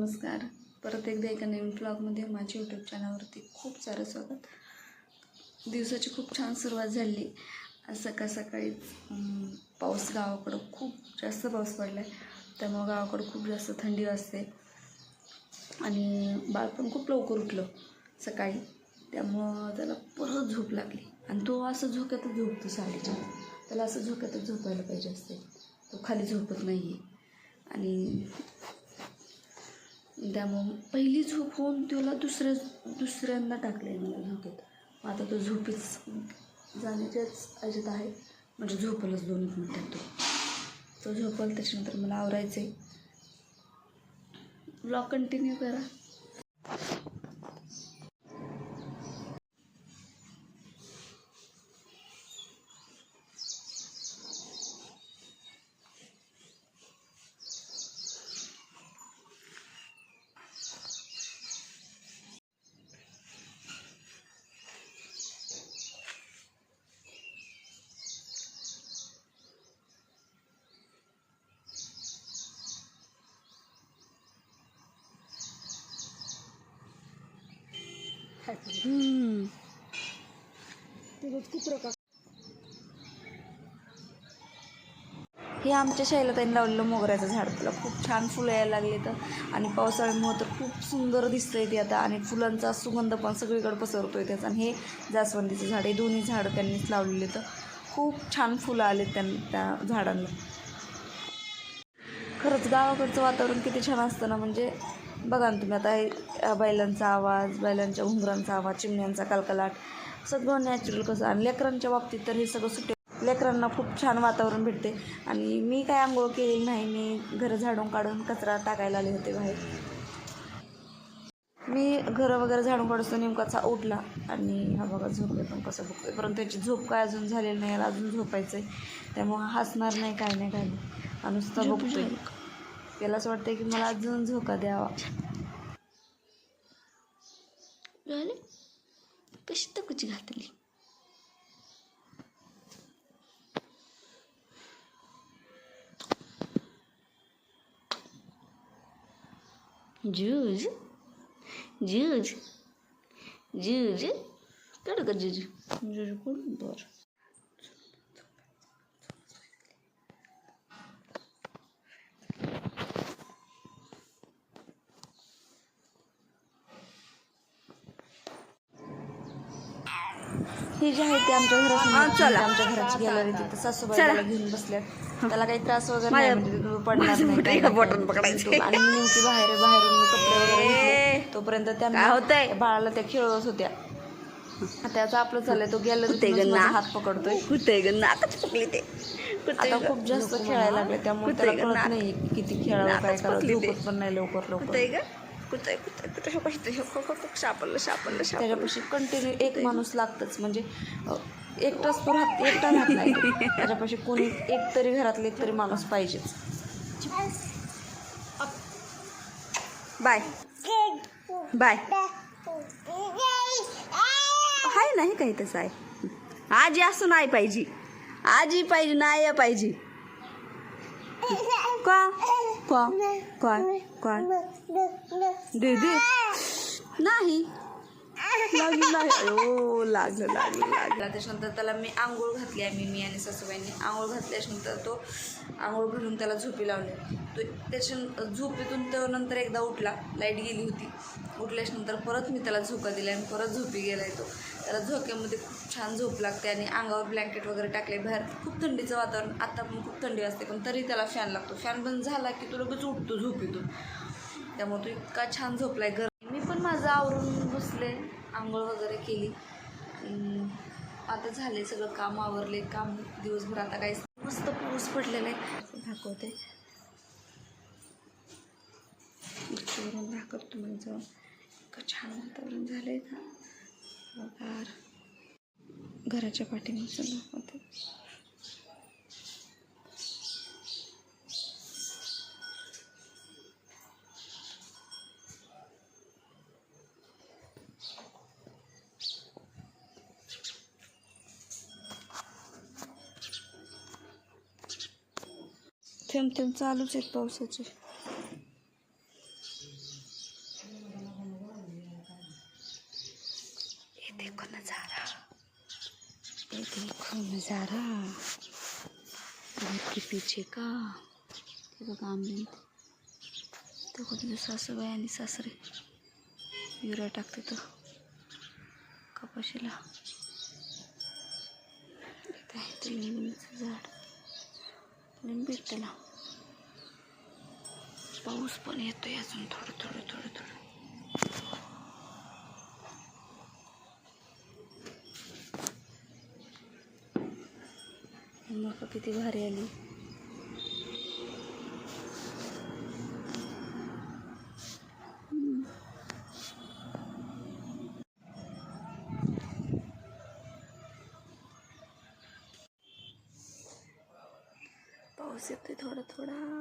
नमस्कार. परत एकदा एका नवीन ब्लॉगमध्ये माझ्या यूट्यूब चॅनलवरती खूप सारं स्वागत. दिवसाची खूप छान सुरुवात झाली. सकाळ सकाळीच पाऊस गावाकडं खूप जास्त पाऊस पडला आहे त्यामुळं गावाकडं खूप जास्त थंडी वाजते. आणि बाळ पण खूप लवकर उठलं सकाळी. त्यामुळं त्याला परत झोप लागली. आणि तो असं झोक्यातच झोपतो साडीच्या त्याला असं झोक्यातच झोपायला पाहिजे असते. तो खाली झोपत नाही आहे आणि त्यामुळं पहिली झोप होऊन त्याला दुसऱ्या दुसऱ्यांदा आहे मला झोपेत. मग आता तो झोपीच जाण्याच्याच याच्यात आहे. म्हणजे झोपलच दोन एक मिनटात तो तो झोपल त्याच्यानंतर मला आवरायचं आहे ब्लॉग कंटिन्यू करा. हे आमच्या शैलताईने लावलेलं मोगऱ्याचं झाड. तुला खूप छान फुलं यायला लागले तर आणि पावसाळ्यामुळं तर खूप सुंदर दिसतंय ते आता. आणि फुलांचा सुगंध पण सगळीकडे पसरतोय त्याचा. आणि हे जास्वंदीचं झाड हे दोन्ही झाडं त्यांनीच लावलेले तर खूप छान फुलं आले त्यां त्या झाडांना. खरंच गावाकडचं वातावरण किती छान असतं ना. म्हणजे बघा ना तुम्ही आता हे बैलांचा आवाज बैलांच्या घुंगरांचा आवाज चिमण्यांचा कलकलाट सगळं नॅचरल कसं आणि लेकरांच्या बाबतीत तर हे सगळं सुटे. लेकरांना खूप छान वातावरण भेटते. आणि मी काय आंघोळ केलेली नाही मी घरं झाडून काढून कचरा टाकायला आले होते बाहेर. मी घरं वगैरे झाडून काढतो नेमकाचा उठला आणि हा बघा झोपले पण कसं बघतोय परंतु त्याची झोप काय अजून झालेली नाही याला अजून झोपायचं आहे त्यामुळं हसणार नाही काय नाही काय नाही. आणि नुसतं बघतोय. त्याला असं वाटतं की मला अजून झोका द्यावा. झाले कशी कुची घातली? जूज जूज जूज. कड का जूज? जूज कोण? बरं. हे जे आहे ते आमच्या घरात आमच्या घराची गॅलरी तिथं सासूबाई त्याला घेऊन बसल्यात. त्याला काही त्रास वगैरे नाही म्हणजे पडणार नाही नाही. आणि मी नेमकी बाहेर बाहेरून मी कपडे वगैरे. तोपर्यंत त्या बाळाला त्या खेळत होत्या. त्याचं आपलं चाललंय तो गॅलरी हात पकडतोय. कुठे ग नाकच पकली ते. आता खूप जास्त खेळायला लागले त्यामुळे त्याला कळत नाही किती खेळावं काय करावं. पण नाही लवकर लवकर. कुठे कुठे कुठे कुठे सापडलं सापडलं त्याच्यापाशी कंटिन्यू एक माणूस लागतच. म्हणजे एकटाच तो राहत एकटा राहत नाही. त्याच्यापाशी कोणी एक तरी घरातले एक तरी माणूस पाहिजेच. बाय. बाय. आहे नाही काही तसं आहे? आजी असं नाही पाहिजे. आजी पाहिजे नाही पाहिजे. काय दे दे नाही लागलं नाही अयो लागलं लागलं लागलं. त्याच्यानंतर त्याला मी आंघोळ घातली आहे मी मी आणि सासूबाईंनी. आंघोळ घातल्याच्यानंतर तो आंघोळ घालून त्याला झोपी लावले. तो त्याच्या झोपेतून तो नंतर एकदा उठला लाइट गेली होती. उठल्याच्यानंतर परत मी त्याला झोका दिला आणि परत झोपी गेला आहे तो. त्याला झोक्यामध्ये खूप छान झोप लागते आणि अंगावर ब्लँकेट वगैरे टाकले बाहेर खूप थंडीचं वातावरण आता पण खूप थंडी असते पण तरी त्याला फॅन लागतो. फॅन बंद झाला की तो लगेच उठतो झोपेतून. त्यामुळे तो इतका छान झोपला आहे घर मी पण माझं आवरून बसले. आंघोळ वगैरे केली. आता झाले सगळं काम आवरले काम दिवसभर आता काही मस्त पाऊस पडलेला आहे दाखवते. वरून दाखवतो म्हणजे इतकं छान वातावरण झालंय ना घराच्या पाठीमागचं दाखवते. थेंब थेंब चालूच आहेत पावसाचे. देखो नजारा ये देखो नजारा घर के पीछे का? ते बघा आंबे तो तुझे सासूबाई आणि सासरे. युरिया टाकते तो. कपाशीला. झाड. भेटला पाऊस पण येतोय अजून थोडं थोडं थोडं थोडं. मका किती भारी आली. पाऊस येतोय थोडा थोडा.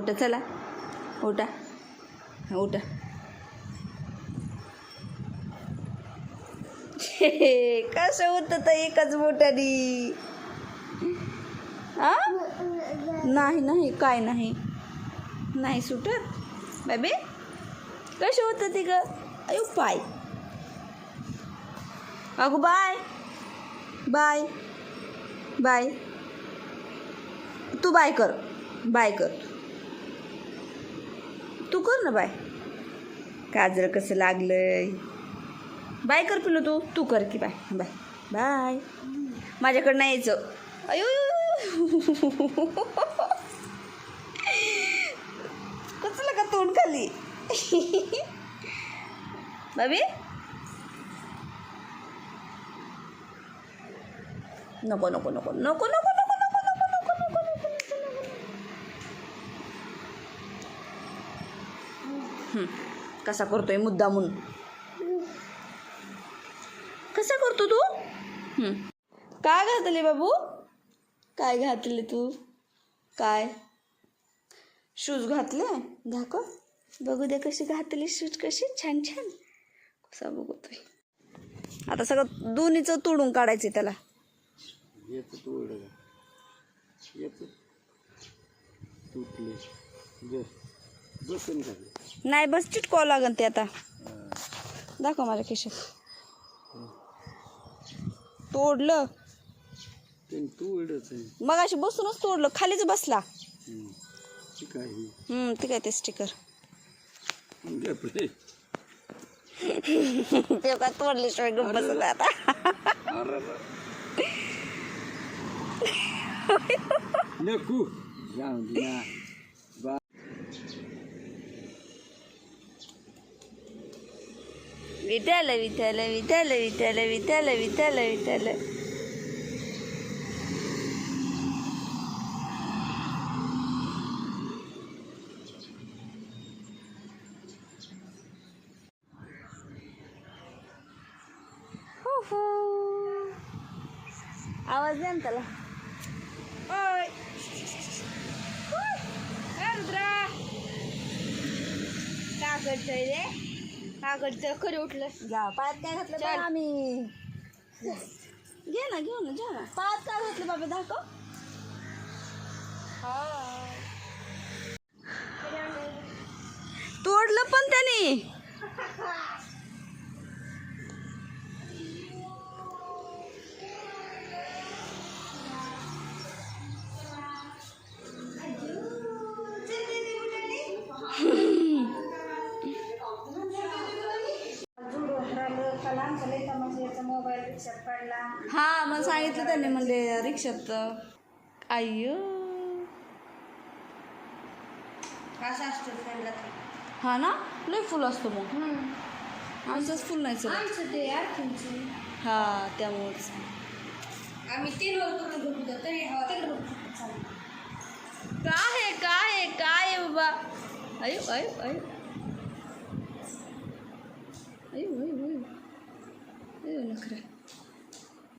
उठा चला. उठा. उठा. कसं होतं तर एकच बोटानी? नाही नाही काय नाही. नाही सुटत? बाबे कसं होतं ते ग अयो पाय अगो बाय. बाय. बाय. तू बाय कर. बाय कर. तू कर ना बाय. काजळ कसं लागलंय? बाय कर पिलो तू. तू कर की बाय. बाय. बाय. माझ्याकडनं नाही यायचं. अयो. कसं का तोंड खाली? बाबी नको नको नको नको नको. कसा करतोय मुद्दा म्हणून? कसा करतो तू? काय घातले बाबू? काय घातले तू? काय? शूज घातले? दाखव. बघू दे कशी घातली शूज कशी. छान छान. कसा बघतोय. आता सगळं दोन्हीचं तोडून काढायचं त्याला. तुटले नाही बस चिटकावं लागन ते आता. दाखव माझ्या खिशात. तोडलं. मग अशी बसूनच तोडलं. खालीच बसला. हम्म. ते काय ते स्टिकर ते का तोडल्याशिवाय गप्प बसला आता. नको. Vitale, vitale, vitale, vitale, vitale, vitale, vitale. आवाज द्या ना त्याला ओय रुद्रा खरे उठलं. जा पायात काय घातलं बघ आम्ही? घे ना घेऊ ना घ्या ना. पायात काय घातलं बाबा दाखव. तोडलं हा मग सांगितलं त्याने म्हणजे रिक्षात. अय्यो हा ना? लय फुल असतो मग. आमचंच फुल नाही चलत हा त्यामुळेच आम्ही तीन वर करून घेऊन जातो तरी हवा तिकडे काय काय काय बाबा? अयो अयो अयो अयो अयो अयो नखरा.